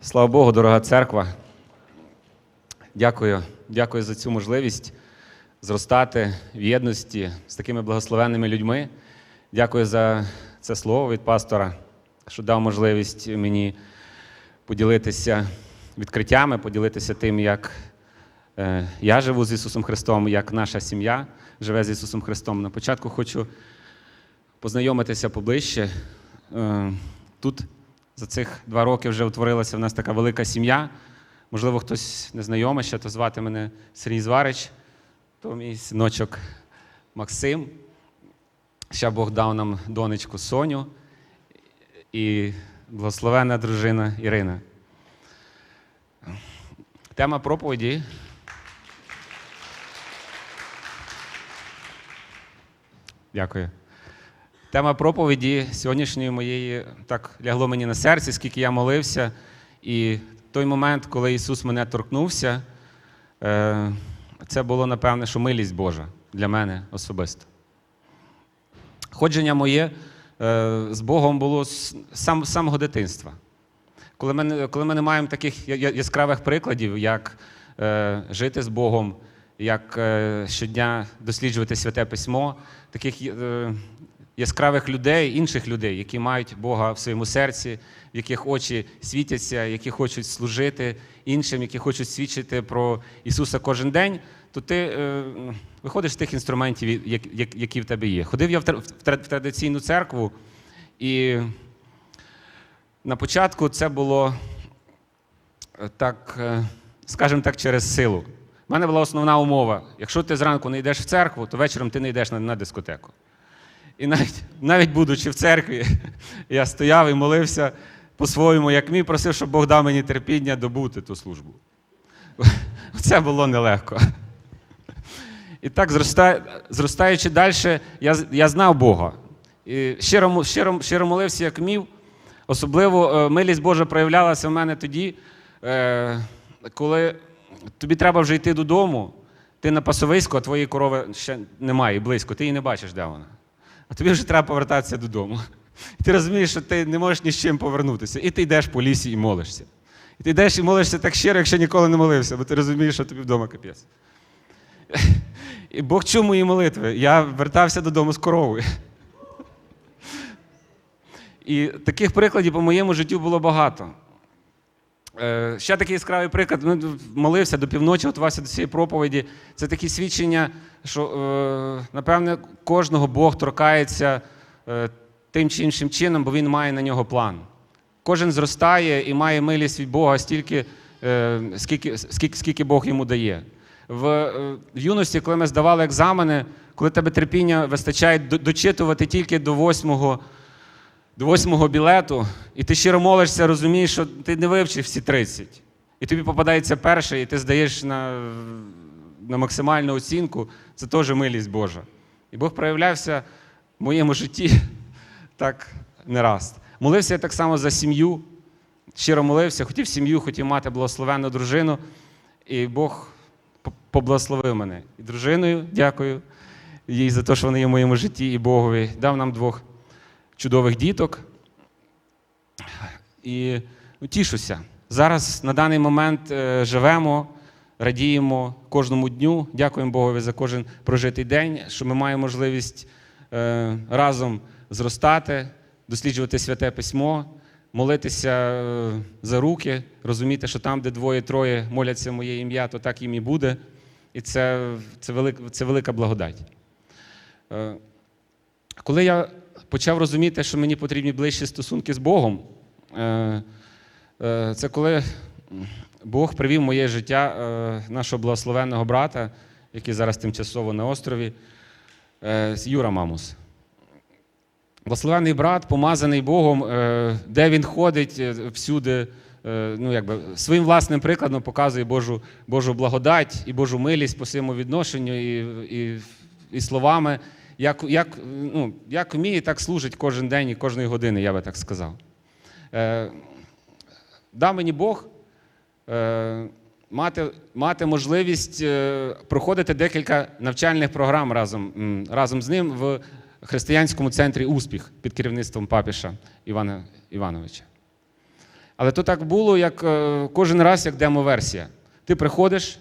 Слава Богу, дорога церква. Дякую, дякую за цю можливість зростати в єдності з такими благословенними людьми. Дякую за це слово від пастора, що дав можливість мені поділитися відкриттями, поділитися тим, як я живу з Ісусом Христом, як наша сім'я живе з Ісусом Христом. На початку хочу познайомитися поближче. Е, Тут за цих два роки вже утворилася в нас така велика сім'я. Можливо, хтось не знайомий ще, то звати мене Сергій Зварич, то мій синочок Максим. Ще Бог дав нам донечку Соню і благословенна дружина Ірина. Тема проповіді. Дякую. Тема проповіді сьогоднішньої моєї так лягло мені на серці, скільки я молився. І той момент, коли Ісус мене торкнувся, е, це було, напевне, що милість Божа для мене особисто. Ходження моє е, з Богом було з самого дитинства. Коли ми, коли ми не маємо таких яскравих прикладів, як е, жити з Богом, як е, щодня досліджувати святе письмо, таких е, яскравих людей, інших людей, які мають Бога в своєму серці, в яких очі світяться, які хочуть служити іншим, які хочуть свідчити про Ісуса кожен день, то ти е, виходиш з тих інструментів, як- як- які в тебе є. Ходив я в тр- в тр- в традиційну церкву, і на початку це було так, скажімо так, через силу. У мене була основна умова: якщо ти зранку не йдеш в церкву, то вечором ти не йдеш на, на дискотеку. І навіть, навіть будучи в церкві, я стояв і молився по-своєму, як мій, просив, щоб Бог дав мені терпіння добути ту службу. Це було нелегко. І так, зроста- зростаючи далі, я, я знав Бога. І щиро, щиро, щиро молився, як мів. Особливо е, милість Божа проявлялася в мене тоді, е, коли тобі треба вже йти додому, ти на пасовиську, а твоєї корови ще немає близько, ти її не бачиш, де вона. А тобі вже треба повертатися додому. І ти розумієш, що ти не можеш ні з чим повернутися. І ти йдеш по лісі і молишся. І ти йдеш і молишся так щиро, якщо ніколи не молився, бо ти розумієш, що тобі вдома капець. І Бог чув мої молитви. Я вертався додому з коровою. І таких прикладів по моєму життю було багато. Е, Ще такий яскравий приклад. Ну, молився до півночі, готувався до цієї проповіді. Це такі свідчення, що, е, напевне, кожного Бог торкається е, тим чи іншим чином, бо він має на нього план. Кожен зростає і має милість від Бога стільки, скільки, скільки, скільки Бог йому дає. В, в юності, коли ми здавали екзамени, коли тебе терпіння вистачає дочитувати тільки до восьмого до восьмого білету, і ти щиро молишся, розумієш, що ти не вивчив всі 30. І тобі попадається перший, і ти здаєш на, на максимальну оцінку, це теж милість Божа. І Бог проявлявся в моєму житті так не раз. Молився я так само за сім'ю, щиро молився, хотів сім'ю, хотів мати благословенну дружину, і Бог поблагословив мене. І дружиною дякую їй за те, що вона є в моєму житті, і Богові. Дав нам двох чудових діток. І тішуся. Зараз на даний момент е, живемо, радіємо кожному дню. Дякуємо Богові за кожен прожитий день, що ми маємо можливість е, разом зростати, досліджувати святе письмо, молитися е, за руки, розуміти, що там, де двоє-троє моляться моє ім'я, то так їм і буде. І це, це, велика, це велика благодать. Коли я почав розуміти, що мені потрібні ближчі стосунки з Богом, е, е, це коли Бог привів моє життя е, нашого благословенного брата, який зараз тимчасово на острові, Юра Мамус. Благословенний брат, помазаний Богом, де він ходить всюди, ну, якби, своїм власним прикладом показує Божу, Божу благодать і Божу милість по своєму відношенню і, і, і словами. Як, як, ну, як вміє, так служить кожен день і кожної години, я би так сказав. Е, дав мені Бог е, мати, мати можливість е, проходити декілька навчальних програм разом, разом з ним в християнському центрі Успіх під керівництвом папіша Івана Івановича. Але то так було, як е, кожен раз, як демо-версія. Ти приходиш,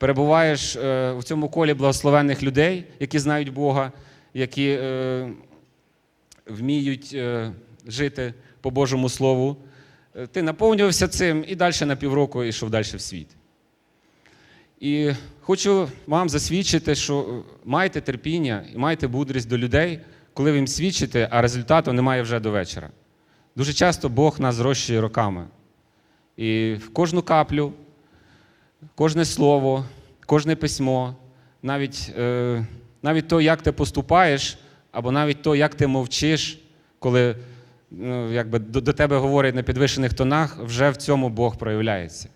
перебуваєш е, в цьому колі благословенних людей, які знають Бога, які е, вміють е, жити по Божому Слову. Ти наповнювався цим і далі на півроку йшов далі в світ. І хочу вам засвідчити, що майте терпіння і майте мудрість до людей, коли ви їм свідчите, а результату немає вже до вечора. Дуже часто Бог нас зрощує роками. І в кожну каплю, кожне слово, кожне письмо, навіть, е, навіть то, як ти поступаєш, або навіть то, як ти мовчиш, коли ну, якби, до, до тебе говорять на підвищених тонах, вже в цьому Бог проявляється.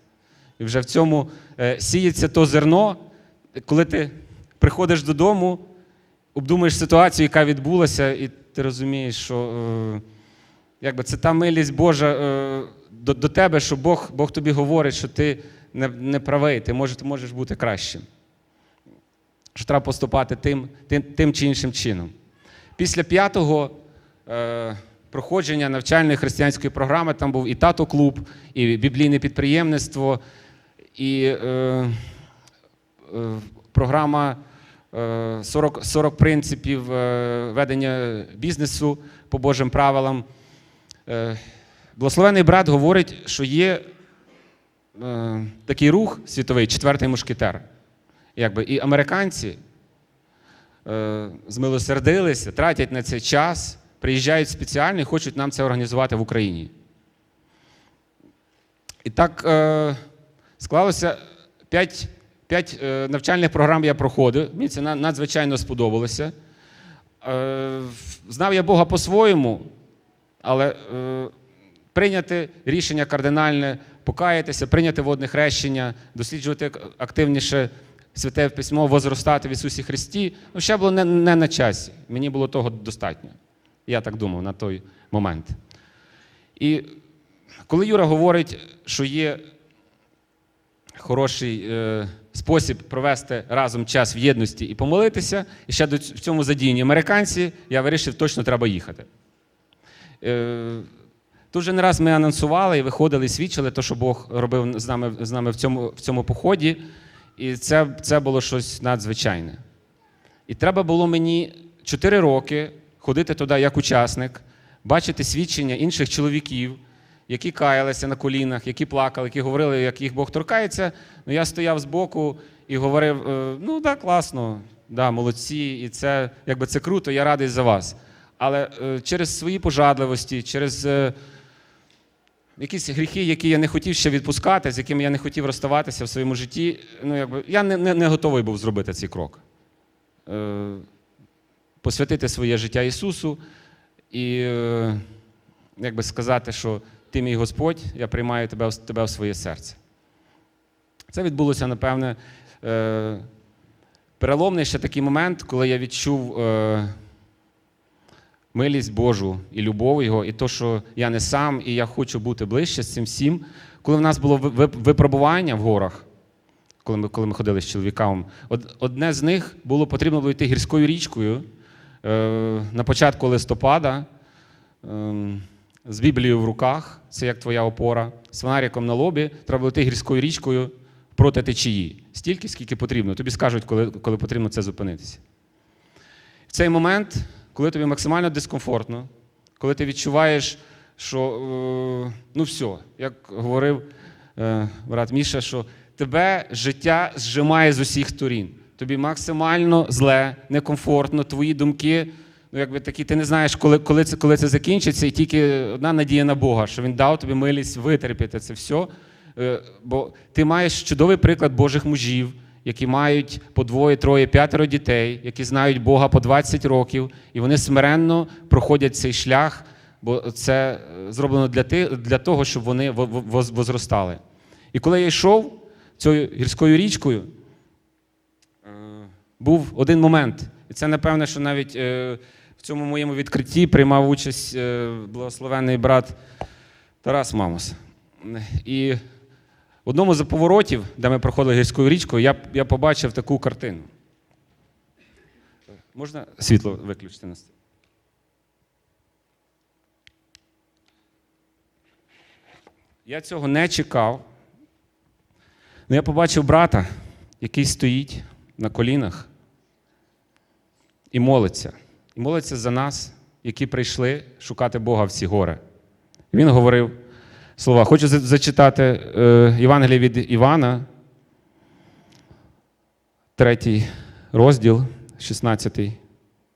І вже в цьому е, сіється то зерно, коли ти приходиш додому, обдумуєш ситуацію, яка відбулася, і ти розумієш, що е, якби, це та милість Божа до, до тебе, що Бог, Бог тобі говорить, що ти не, не правий, ти можеш, ти можеш бути кращим. Що треба поступати тим, тим, тим чи іншим чином. Після п'ятого е, проходження навчальної християнської програми там був і тато-клуб, і біблійне підприємництво, і е, е, програма е, 40, 40 принципів е, ведення бізнесу по Божим правилам. Е, Благословений брат говорить, що є е, такий рух світовий, четвертий мушкетер. Якби, і американці е, змилосердилися, тратять на це час, приїжджають спеціально і хочуть нам це організувати в Україні. І так е, склалося п'ять, п'ять е, навчальних програм я проходив. Мені це надзвичайно сподобалося. Е, знав я Бога по-своєму, але е, прийняти рішення кардинальне, покаятися, прийняти водне хрещення, досліджувати активніше святе письмо, возростати в Ісусі Христі, ну, ще було не, не на часі. Мені було того достатньо. Я так думав на той момент. І коли Юра говорить, що є хороший е, спосіб провести разом час в єдності і помолитися, і ще до в цьому задіяні американці, я вирішив, точно треба їхати. Е, Тут вже не раз ми анонсували і виходили, і свідчили те, що Бог робив з нами, з нами в, цьому, в цьому поході. І це, це було щось надзвичайне. І треба було мені 4 роки ходити туди як учасник, бачити свідчення інших чоловіків, які каялися на колінах, які плакали, які говорили, як їх Бог торкається. Ну, я стояв збоку і говорив: е, ну так, класно, да, молодці, і це якби це круто, я радий за вас. Але е, через свої пожадливості, через е, якісь гріхи, які я не хотів ще відпускати, з якими я не хотів розставатися в своєму житті, ну, якби, я не, не, не готовий був зробити цей крок. Е, посвятити своє життя Ісусу і е, якби сказати, що ти мій Господь, я приймаю тебе, тебе в своє серце. Це відбулося, напевне, е, переломний ще такий момент, коли я відчув е, милість Божу і любов Його, і то, що я не сам, і я хочу бути ближче з цим всім. Коли в нас було ви- ви- випробування в горах, коли ми, коли ми ходили з чоловіком, одне з них було потрібно було йти гірською річкою е, на початку листопада. ем, з Біблією в руках, це як твоя опора, з фонариком на лобі, треба йти гірською річкою проти течії. Стільки, скільки потрібно. Тобі скажуть, коли, коли потрібно це зупинитися. В цей момент, коли тобі максимально дискомфортно, коли ти відчуваєш, що е, ну все, як говорив е, брат Міша, що тебе життя зжимає з усіх сторін. Тобі максимально зле, некомфортно, твої думки, ну якби такі, ти не знаєш, коли, коли, це, коли це закінчиться, і тільки одна надія на Бога, що Він дав тобі милість витерпіти це все. Бо ти маєш чудовий приклад Божих мужів, які мають по двоє, троє, п'ятеро дітей, які знають Бога по 20 років, і вони смиренно проходять цей шлях, бо це е, зроблено для, для того, щоб вони во- во- воз- возростали. І коли я йшов цією гірською річкою, е, був один момент. І це, напевне, що навіть е, в цьому моєму відкритті приймав участь благословенний брат Тарас Мамос. І В одному з поворотів, де ми проходили гірською річкою, я, я побачив таку картину. Можна світло виключити нас? Я цього не чекав. Ну, я побачив брата, який стоїть на колінах і молиться. І молиться за нас, які прийшли шукати Бога в ці гори. Він говорив слова. Хочу зачитати е, Євангеліє від Івана, третій розділ, 16,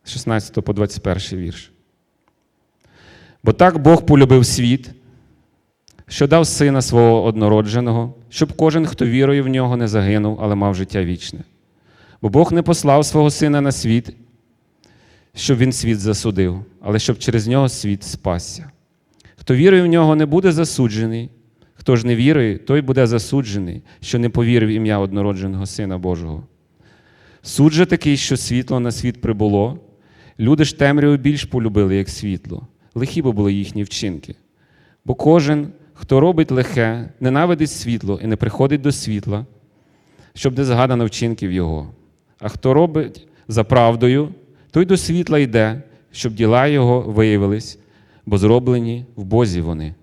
16 по 21 вірш. Бо так Бог полюбив світ, що дав сина свого однородженого, щоб кожен, хто вірує в нього, не загинув, але мав життя вічне. Бо Бог не послав свого сина на світ, щоб він світ засудив, але щоб через нього світ спасся. Хто вірує в нього, не буде засуджений. Хто ж не вірує, той буде засуджений, що не повірив ім'я однородженого Сина Божого. Суд же такий, що світло на світ прибуло, люди ж темряву більш полюбили, як світло, лихі бо були їхні вчинки. Бо кожен, хто робить лихе, ненавидить світло і не приходить до світла, щоб не згадано вчинків його. А хто робить за правдою, той до світла йде, щоб діла його виявились, бо зроблені в Бозі вони.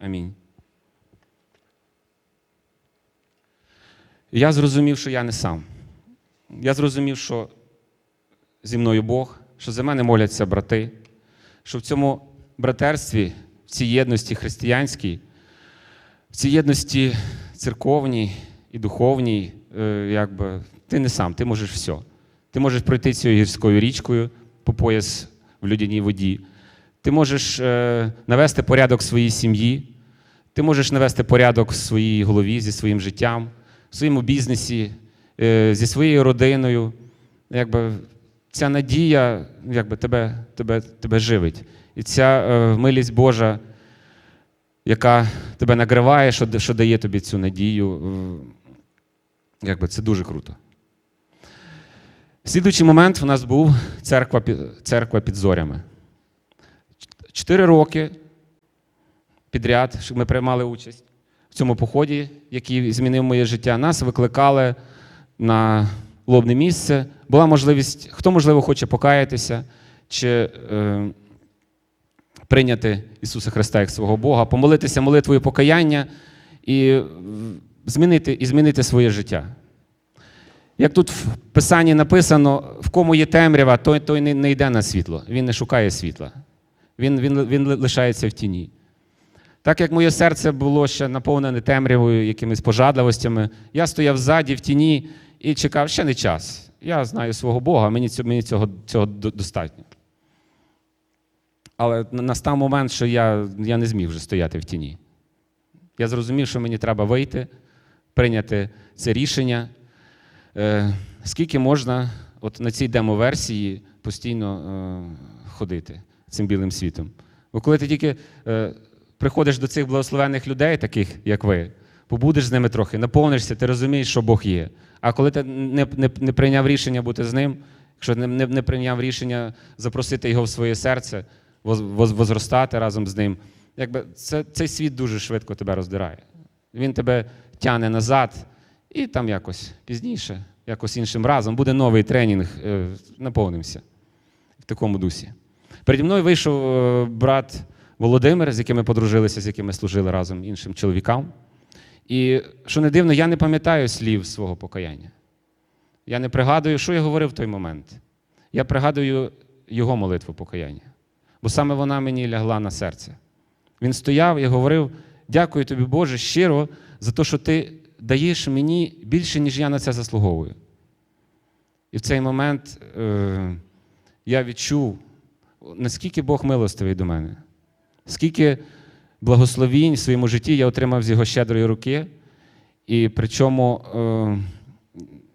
Амінь. Я зрозумів, що я не сам. Я зрозумів, що зі мною Бог, що за мене моляться брати, що в цьому братерстві, в цій єдності християнській, в цій єдності церковній і духовній, е, якби, ти не сам, ти можеш все. Ти можеш пройти цією гірською річкою по пояс в людяній воді. Ти можеш е, навести порядок в своїй сім'ї, ти можеш навести порядок в своїй голові зі своїм життям, в своєму бізнесі, е, зі своєю родиною. Якби, ця надія якби, тебе, тебе, тебе живить. І ця е, милість Божа, яка тебе нагриває, що, що дає тобі цю надію, якби, це дуже круто. Слідуючий момент у нас був церква, церква під зорями. Чотири роки підряд, що ми приймали участь в цьому поході, який змінив моє життя. Нас викликали на лобне місце. Була можливість, хто, можливо, хоче покаятися чи е, прийняти Ісуса Христа як свого Бога, помолитися молитвою покаяння і змінити, і змінити своє життя. Як тут в Писанні написано, в кому є темрява, той, той не, не йде на світло, він не шукає світла. Він, він, він лишається в тіні. Так як моє серце було ще наповнене темрявою, якимись пожадливостями, я стояв ззаді в тіні і чекав, ще не час. Я знаю свого Бога, мені цього, цього достатньо. Але настав момент, що я, я не зміг вже стояти в тіні. Я зрозумів, що мені треба вийти, прийняти це рішення. Е, скільки можна от на цій демо-версії постійно е, ходити цим білим світом? Бо коли ти тільки е, приходиш до цих благословених людей, таких як ви, побудеш з ними трохи, наповнишся, ти розумієш, що Бог є. А коли ти не, не, не прийняв рішення бути з ним, якщо не, не, не прийняв рішення запросити його в своє серце, воз, воз, возростати разом з ним, якби це, цей світ дуже швидко тебе роздирає. Він тебе тягне назад, і там якось пізніше, якось іншим разом буде новий тренінг, е, наповнимося в такому дусі. Переді мною вийшов е, брат Володимир, з яким ми подружилися, з яким ми служили разом іншим чоловікам. І що не дивно, я не пам'ятаю слів свого покаяння. Я не пригадую, що я говорив в той момент. Я пригадую його молитву покаяння. Бо саме вона мені лягла на серце. Він стояв і говорив: дякую тобі, Боже, щиро за те, що ти даєш мені більше, ніж я на це заслуговую. І в цей момент е, я відчув, наскільки Бог милостивий до мене, скільки благословінь в своєму житті я отримав з його щедрої руки. І причому е,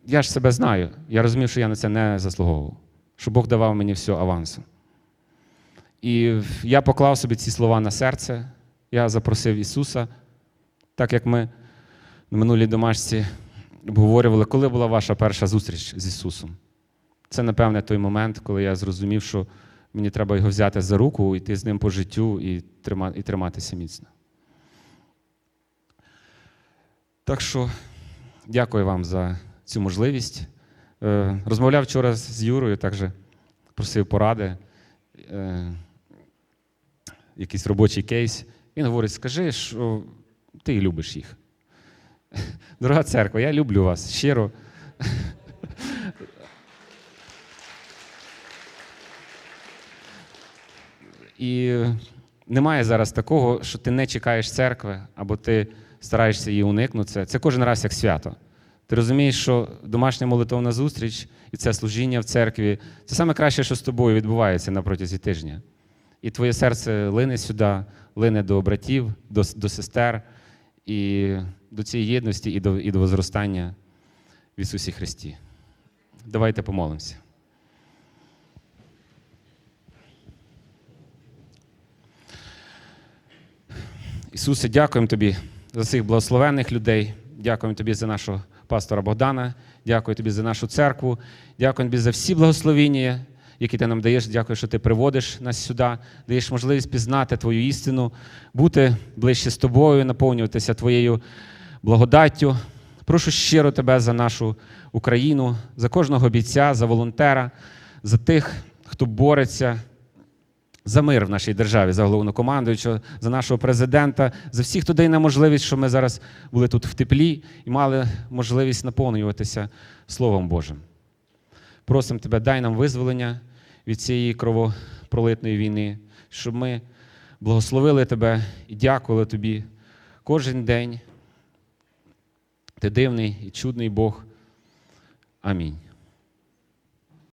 я ж себе знаю, я розумів, що я на це не заслуговував, що Бог давав мені все авансом. І я поклав собі ці слова на серце, я запросив Ісуса, так як ми на минулій домашці обговорювали, коли була ваша перша зустріч з Ісусом. Це, напевне, той момент, коли я зрозумів, що мені треба його взяти за руку, йти з ним по життю і, і триматися міцно. Так що дякую вам за цю можливість. Е, Розмовляв вчора з Юрою, також просив поради, е, якийсь робочий кейс. Він говорить: скажи, що ти любиш їх. Дорога церква, я люблю вас щиро. І немає зараз такого, що ти не чекаєш церкви, або ти стараєшся її уникнути. Це, кожен раз як свято. Ти розумієш, що домашня молитовна зустріч і це служіння в церкві це саме краще, що з тобою відбувається на протязі тижня. І твоє серце лине сюди, лине до братів, до, до сестер, і до цієї єдності, і до, і до возростання в Ісусі Христі. Давайте помолимося. Ісусе, дякуємо Тобі за цих благословенних людей. Дякуємо Тобі за нашого пастора Богдана. Дякую Тобі за нашу церкву. Дякую Тобі за всі благословіння, які ти нам даєш. Дякую, що ти приводиш нас сюди, даєш можливість пізнати Твою істину, бути ближче з тобою, наповнюватися Твоєю благодаттю. Прошу щиро тебе за нашу Україну, за кожного бійця, за волонтера, за тих, хто бореться за мир в нашій державі, за головнокомандуючого, за нашого президента, за всіх, дає нам можливість, що ми зараз були тут в теплі і мали можливість наповнюватися Словом Божим. Просимо тебе, дай нам визволення від цієї кровопролитної війни, щоб ми благословили тебе і дякували тобі кожен день. Ти дивний і чудний Бог. Амінь.